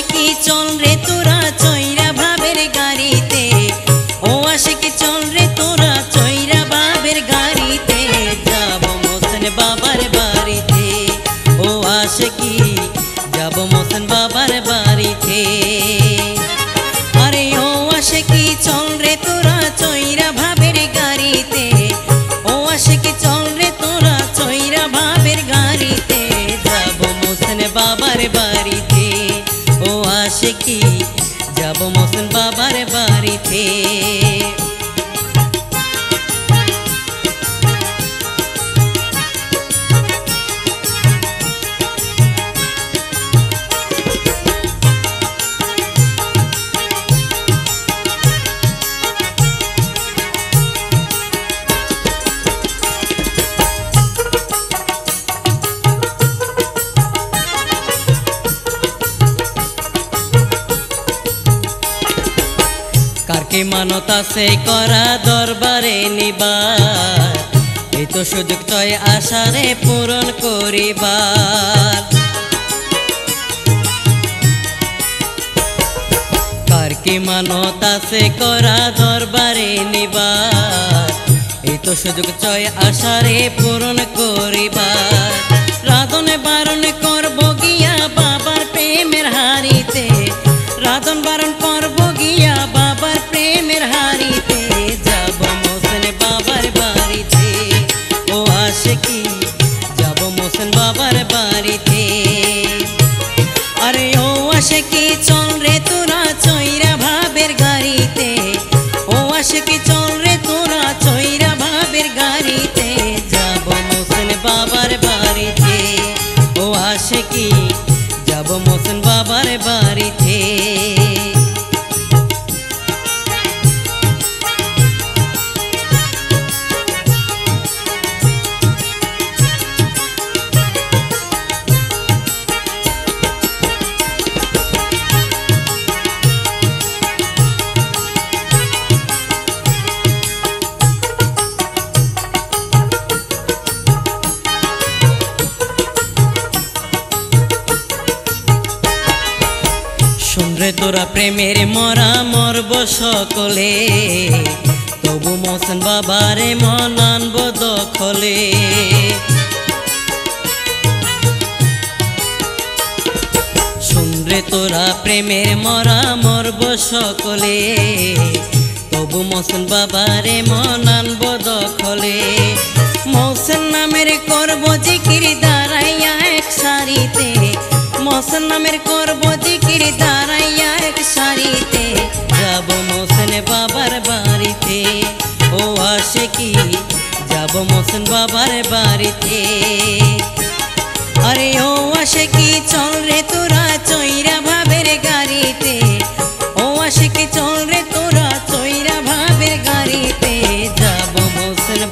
আশেকি চল রে তোরা চৈরা ভাবের গাড়িতে। ও আশেকি চল রে তোরা চৈরা ভাবের গাড়িতে। যাব মোসেন বাবার বাড়িতে। ও আশেকি, যাব মোসেন বাবার বাড়িতে। আরে ও আশেকি, চল রে তোরা চৈরা ভাবের গাড়িতে। ও আশেকি, চল রে তোরা চৈরা ভাবের গাড়িতে। যাব মোসেন বাবার বাড়িতে। কারকে মানত আছে করা দরবারে নিবার? এই তো সুযোগ তয় আশারে পূরণ করিবার। কারকে মানত আছে করা দরবারে নিবার? এই তো সুযোগ চয় আশারে পূরণ করিবার। মোসেন বাবার বাড়িতে শুনরে তোরা প্রেমের মরা মরব সকলে। তবু মোসেন বাবারে মন আনব দখলে। শুনরে তোরা প্রেমের মরা মরব সকলে। তবু মোসেন বাবারে মন আনব দখলে। মৌসেন নামের করব জিকির দাঁড়াইয়া এক সারিতে। মোসেন নামের করব জিকির দাঁড়াইয়া এক সারিতে। যাব মোসেন বাবার বাড়িতে। ও আসে কি যাব মোসেন বাবার বাড়িতে। আরে ও আসে কি চল রে তোরা চৈরা ভাবের গাড়িতে। ও আসে কি চল রে তোরা চৈরা ভাবের গাড়িতে। যাব মোসেন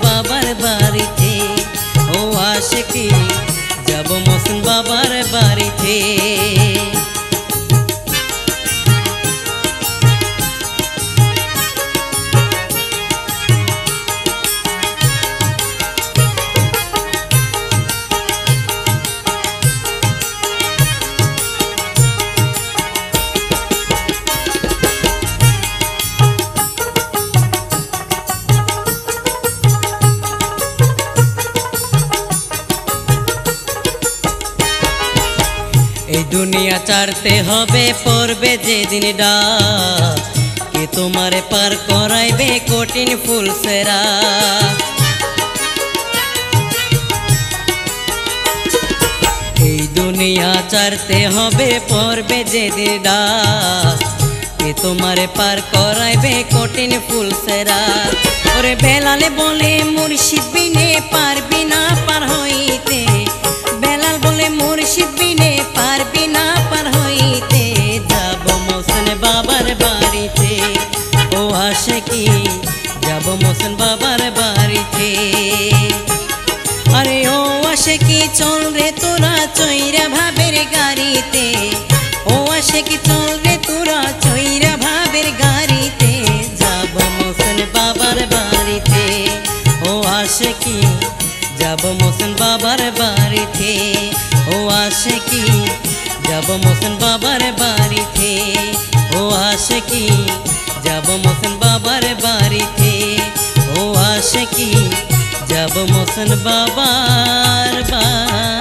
দুনিয়া ছাড়তে হবে, পড়বে যেদিন ডাক। কে তোমারে পার করাইবে কঠিন ফুল সেরা। এই দুনিয়া ছাড়তে হবে, পড়বে যেদিন ডাক। কে তোমারে পার করাইবে কঠিন ফুল সেরা। ওরে বেলালে বলে মুর্শিদ ও কি যাব মোসেন বাবার বাড়িতে? আরে ও আসে কি চল রে তোরা চৈরা ভাবের গাড়িতে? ও আসে কি চল রে তোরা চৈরা ভাবের গাড়িতে? যাব মোসেন বাবার বাড়িতে। ও আসে কি যাব মোসেন বাবার বাড়িতে? ও আসে কি যাব মোসেন বাবার বাড়িতে? ও আসে কি যাব মোসেন বাবার বাড়িতে ও আসে কি যাব মোসেন বাবার বাড়ি